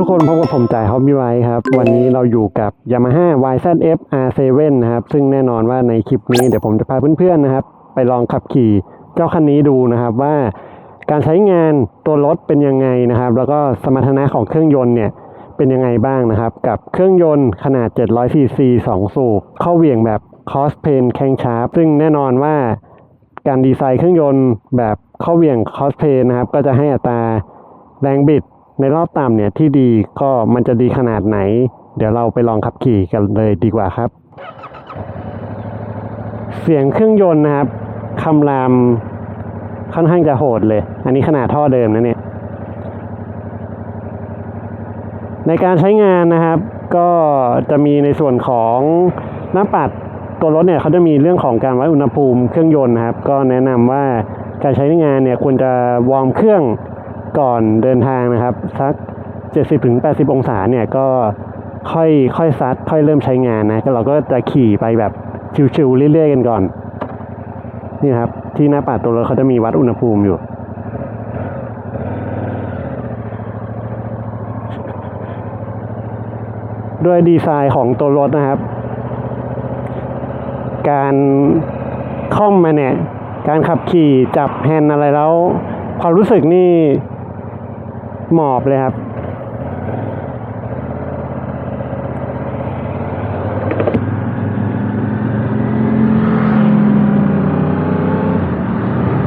ทุกคนพบกับผมจ่ายฮอบบี้ไว้ครับ วันนี้เราอยู่กับ Yamaha YZF R7 นะครับ ซึ่งแน่นอนว่าในคลิปนี้เดี๋ยวผมจะพาเพื่อนๆนะครับ ไปลองขับขี่เจ้าคันนี้ดูนะครับว่าการใช้งานตัวรถเป็นยังไงนะครับ แล้วก็สมรรถนะของเครื่องยนต์เนี่ยเป็นยังไงบ้างนะครับ กับเครื่องยนต์ขนาด 700 cc 2สูบเข้าเหวี่ยงแบบ cross plane crankshaft ซึ่งแน่นอนว่าการดีไซน์เครื่องยนต์แบบเข้าเหวี่ยง cross plane นะครับก็จะให้อัตราแรงบิด ในรอบต่ำเนี่ยที่ดีก็มันจะดีขนาดไหน เดี๋ยวเราไปลองขับขี่กันเลยดีกว่าครับ เสียงเครื่องยนต์นะครับคำรามค่อนข้างจะโหดเลย อันนี้ขนาดท่อเดิมนะเนี่ย ในการใช้งานนะครับ ก็จะมีในส่วนของหน้าปัดตัวรถเนี่ยเขาจะมีเรื่องของการวัดอุณหภูมิเครื่องยนต์นะครับ ก็แนะนำว่าการใช้งานเนี่ยควรจะวอร์มเครื่อง ก่อนเดินทางนะครับ สัก 70-80 องศาเนี่ยก็ค่อยค่อยซัดค่อยเริ่มใช้งานนะก็เราก็จะขี่ไปแบบชิวๆเรื่อยๆกันก่อน นี่ครับ ที่หน้าปัดตัวรถเขาจะมีวัดอุณหภูมิอยู่ ด้วยดีไซน์ของตัวรถนะครับ การคล่อมมาเนี่ย การขับขี่จับแฮนอะไรแล้ว ความรู้สึกนี่ หมอบเลยครับ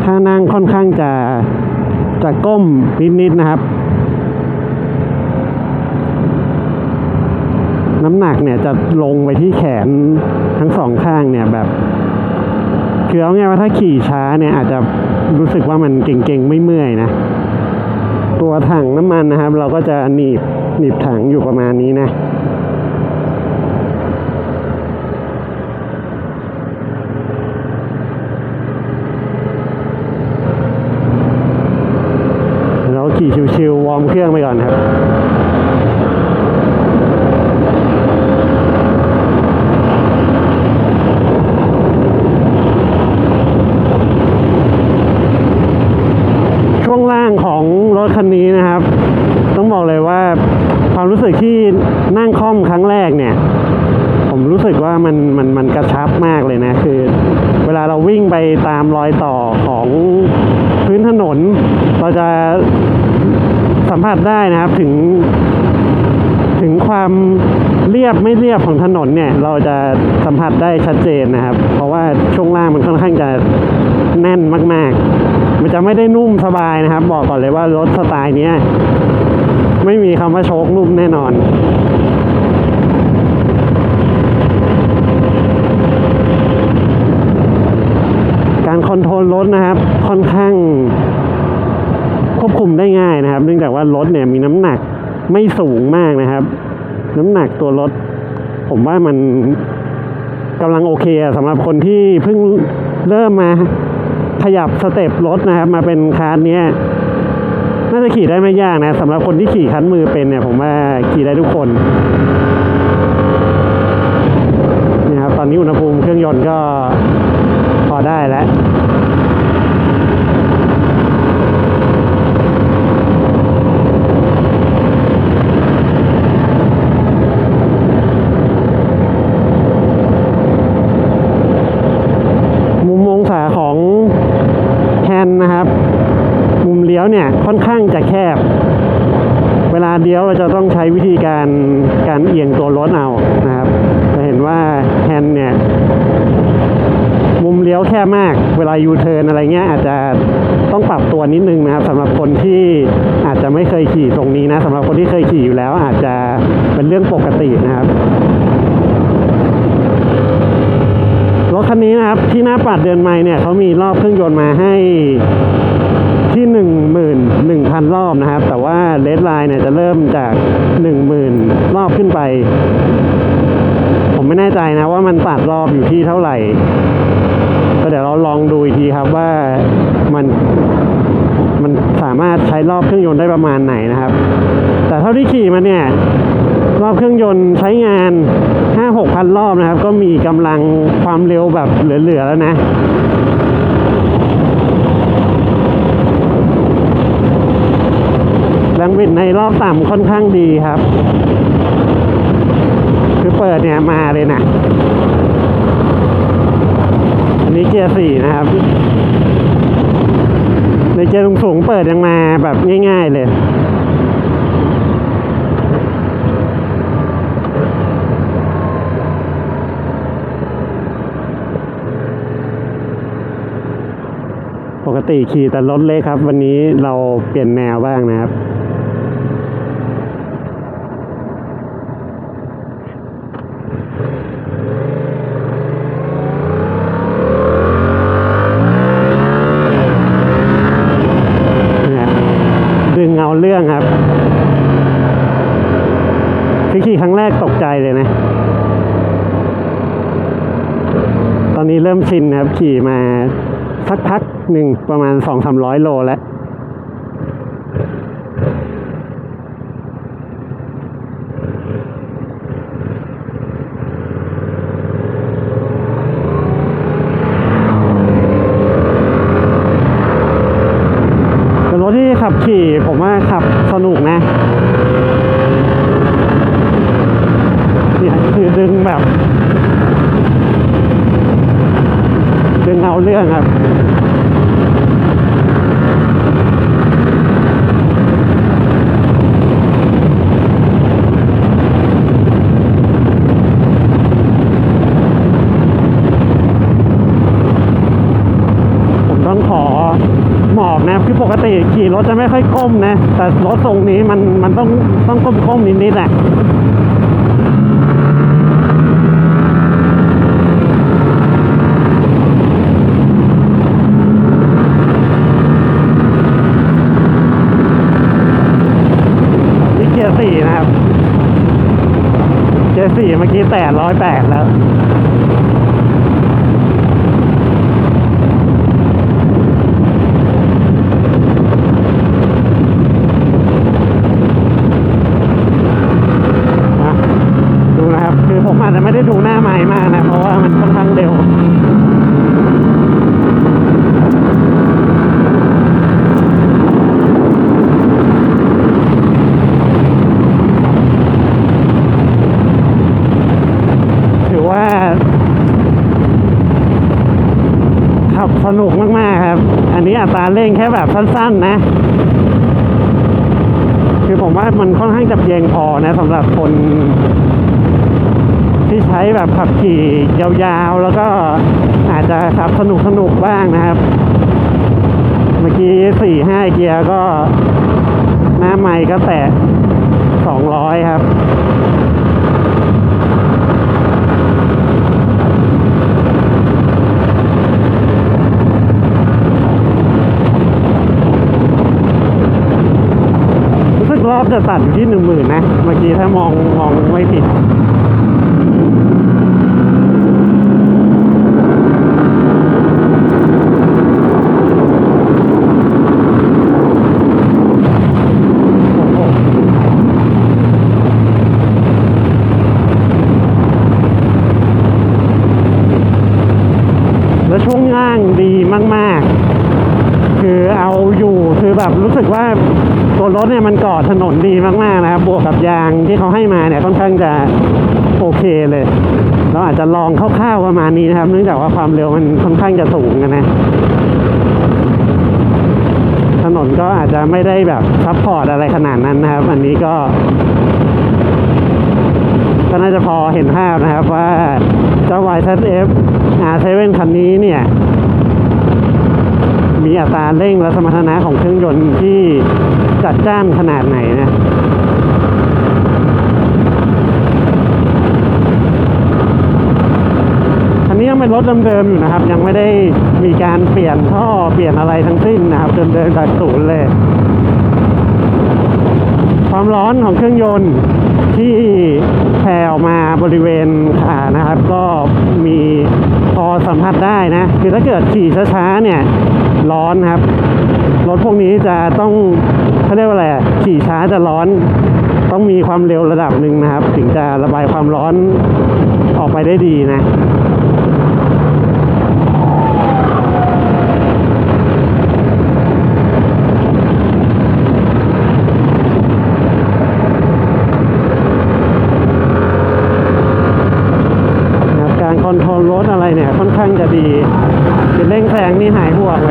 ถ้านั่งค่อนข้างจะจะก้มนิดๆนะครับ น้ำหนักเนี่ยจะลงไปที่แขนทั้งสองข้างเนี่ยแบบคือเอาไงว่าถ้าขี่ช้าเนี่ยอาจจะรู้สึกว่ามันเก่งๆไม่เมื่อยนะ ตัวถังน้ำมันนะครับ เราก็จะหนีบหนีบถังอยู่ประมาณนี้นะเราขี่ชิวๆวอร์มเครื่องไปก่อนครับ ช่วงล่างของรถคันนี้นะครับ ต้องบอกเลยว่าความรู้สึกที่นั่งคล่อมครั้งแรกเนี่ย ผมรู้สึกว่ามันมันมันกระชับมากเลยนะ คือ เวลาเราวิ่งไป ตามรอยต่อของพื้นถนน เราจะสัมผัสได้นะครับถึง ถึงความเรียบไม่เรียบของถนนเนี่ย เราจะสัมผัสได้ชัดเจนนะครับ เพราะว่าช่วงล่างมันค่อนข้างจะแน่นมาก ๆ มันจะไม่ได้นุ่มสบายนะครับ บอกก่อนเลยว่ารถสไตล์นี้ไม่มีคำว่าโชคนุ่มแน่นอน การคอนโทรลรถนะครับ ค่อนข้าง ควบคุมได้ง่ายนะครับ เนื่องจากว่าร ถเนี่ยมีน้ำหนักไม่สูงมากนะครับ น้ำหนักตัวรถ ผมว่ามันกำลังโอเคอะสำหรับคนที่เพิ่งเริ่มมาขยับสเต็ปรถนะครับ มาเป็นคาร์เนี้ยน่าจะขี่ได้ไม่ยากนะสำหรับคนที่ขี่คันมือเป็นเนี่ยผมว่าขี่ได้ทุกคนนี่ครับตอนนี้อุณหภูมิเครื่องยนต์ก็พอได้แล้ว มุมองศาของแฮนด์นะครับ มุมเลี้ยวเนี่ยค่อนข้างจะแคบ เวลาเลี้ยวเราจะต้อง ใช้วิธีการการเอียงตัวรถเอานะครับ จะเห็นว่าแฮนด์เนี่ยมุมเลี้ยวแคบมาก เวลายูเทิร์นอะไรเงี้ยอาจจะต้องปรับตัวนิดนึงนะครับสำหรับคนที่อาจจะไม่เคยขี่ตรงนี้นะสำหรับคนที่เคยขี่อยู่แล้วอาจจะเป็นเรื่องปกตินะครับรถคันนี้นะครับที่หน้าปัดเดือนไม้เนี่ยเขามีรอบเครื่องยนต์มาให้ 1,000 รอบนะครับ แต่ว่าเลดไลน์เนี่ยจะเริ่มจาก 10,000 รอบขึ้นไป ผมไม่แน่ใจนะว่ามันตัดรอบอยู่ที่เท่าไหร่ก็เดี๋ยวเราลองดูอีกทีครับว่ามันมันสามารถใช้รอบเครื่องยนต์ได้ประมาณไหนนะครับ แต่เท่าที่ขี่มาเนี่ยรอบเครื่องยนต์ใช้งาน 5 6 0 0 0 รอบนะครับ ก็มีกำลังความเร็วแบบเหลือ ๆ แล้วนะ ในรอบต่ำค่อนข้างดีครับ คือเปิดเนี่ยมาเลยนะ อันนี้เกียร์สี่นะครับ ในเกียร์สูงเปิดยังมาแบบง่าย ๆเลยปกติขี่แต่รถเล็กครับ วันนี้เราเปลี่ยนแนวบ้างนะครับ เนี่ยดึงเอาเรื่องครับคือขี่ครั้งแรกตกใจเลยนะ ตอนนี้เริ่มชินนะครับ ขี่มาสักพักหนึ่งประมาณสองสามร้อยโลแล้ว เป็นรถที่ขับขี่ผมว่าขับสนุกนะเนี่ยคือดึงแบบ ดึงเอาเรื่องครับ ผมต้องขอหมอบนะคือปกติขี่ รถจะไม่ค่อยก้มนะ แต่รถทรงนี้มันมันต้องต้องก้มก้มๆนิดๆอะนี่เกียร์สี่นะครับ เกียร์สี่เมื่อกี้แตะร้อยแปดแล้ว นะดูนะครับ คือผมอาจจะไม่ได้ดูหน้าไม้มากนะ เพราะว่ามันค่อนข้างเร็ว ถือว่า ขับสนุกมาก ๆ ครับ อันนี้อัตราเร่งแค่แบบ สั้นๆนะ คือผมว่ามันค่อนข้างจะเพียงพอนะสำหรับคนที่ใช้แบบขับขี่ยาวๆ แล้วก็อาจจะขับสนุกสนุกๆบ้างนะครับ เมื่อกี้สี่ห้าเกียร์ก็หน้าไม่ก็แตะสองร้อยครับ รอบจะตัดอยู่ที่หนึ่งหมื่นนะ เมื่อกี้ถ้ามองมองไม่ผิดแล้วช่วงล่างดีมาก ๆ คือเอาอยู่คือแบบรู้สึกว่าตัวรถเนี่ยมันเกาะถนนดีมากๆนะครับ บวกกับยางที่เขาให้มาเนี่ยค่อนข้างจะโอเคเลยเราอาจจะลองคร่าวๆประมาณนี้นะครับ เนื่องจากว่าความเร็วมันค่อนข้างจะสูงนะนะถนนก็อาจจะไม่ได้แบบซัพพอร์ตอะไรขนาดนั้นนะครับ อันนี้ก็ก็น่าจะพอเห็นภาพนะครับว่าเจ้า YZF R7 คันนี้เนี่ย มีอัตราเร่งและสมรรถนะของเครื่องยนต์ที่จัดจ้านขนาดไหนนะอันนี้ยังเป็นรถเดิมๆอยู่นะครับ ยังไม่ได้มีการเปลี่ยนท่อเปลี่ยนอะไรทั้งสิ้นนะครับ เดิมๆจากศูนย์เลย ความร้อนของเครื่องยนต์ที่แผ่ออกมาบริเวณขานะครับ ก็มีพอสัมผัสได้นะ คือถ้าเกิดขี่ช้าๆเนี่ย ร้อนครับ รถพวกนี้จะต้องเขาเรียกว่าอะไรขี่ช้าจะร้อน ต้องมีความเร็วระดับหนึ่งนะครับ ถึงจะระบายความร้อนออกไปได้ดีนะการคอนโทรลรถอะไรเนี่ย ค่อนข้างจะดีเป็เร่งแรงนี่หายห่วงเลย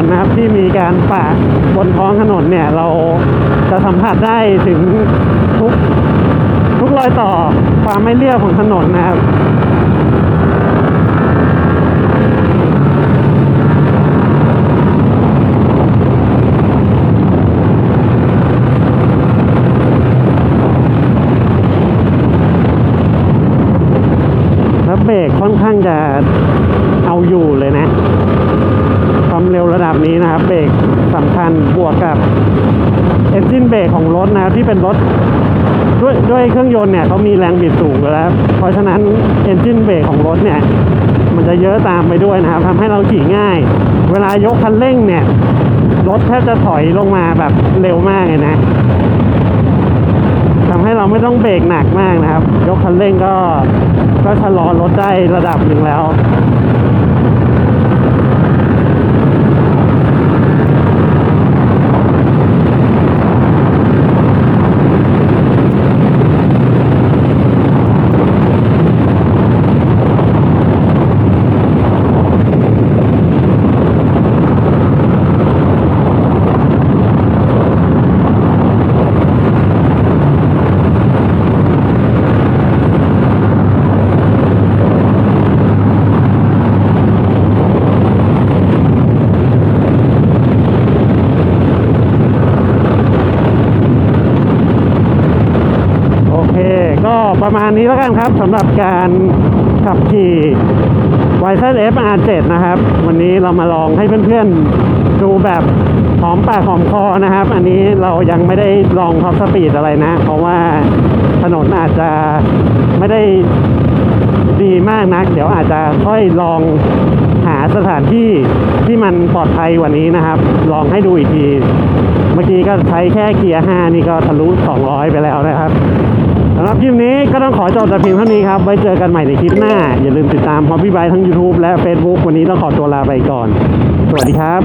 นนะครับที่มีการปะบนท้องถนนเนี่ยเราจะสัมผัสได้ถึงทุกทุกรอยต่อความไม่เรียบของถนนนะครับแล้วเบรกค่อนข้างจะเอาอยู่เลยนะ ความเร็วระดับนี้นะครับ เบรกสำคัญบวกกับเอนจินเบรกของรถนะครับที่เป็นรถด้วยด้วยเครื่องยนต์เนี่ยเขามีแรงบิดสูงแล้ว เพราะฉะนั้นเอนจินเบรกของรถเนี่ยมันจะเยอะตามไปด้วยนะครับทำให้เราขี่ง่าย เวลายกคันเร่งเนี่ยรถแทบจะถอยลงมาแบบเร็วมากเลยนะทำให้เราไม่ต้องเบรกหนักมากนะครับ ยกคันเร่งก็ก็ชะลอรถได้ระดับหนึ่งแล้ว นี้แล้วกันครับสำหรับการขับขี่ y z f R7 นะครับ วันนี้เรามาลองให้เพื่อนๆดูแบบหอมปากหอมคอนะครับ อันนี้เรายังไม่ได้ลองท็อปสปีดอะไรนะ เพราะว่าถนนอาจจะไม่ได้ดีมากนัก เดี๋ยวอาจจะค่อยลองหาสถานที่ที่มันปลอดภัยกว่านี้นะครับ ลองให้ดูอีกที เมื่อกี้ก็ใช้แค่เกียร์ 5 นี่ก็ทะลุ 200 ไปแล้วนะครับ หรับคลิปนี้ก็ต้องขอจบแต่เพียงเท่านี้ครับ ไว้เจอกันใหม่ในคลิปหน้า อย่าลืมติดตาม Hobby b y ทั้ง YouTube และ Facebook วันนี้ต้องขอตัวลาไปก่อน สวัสดีครับ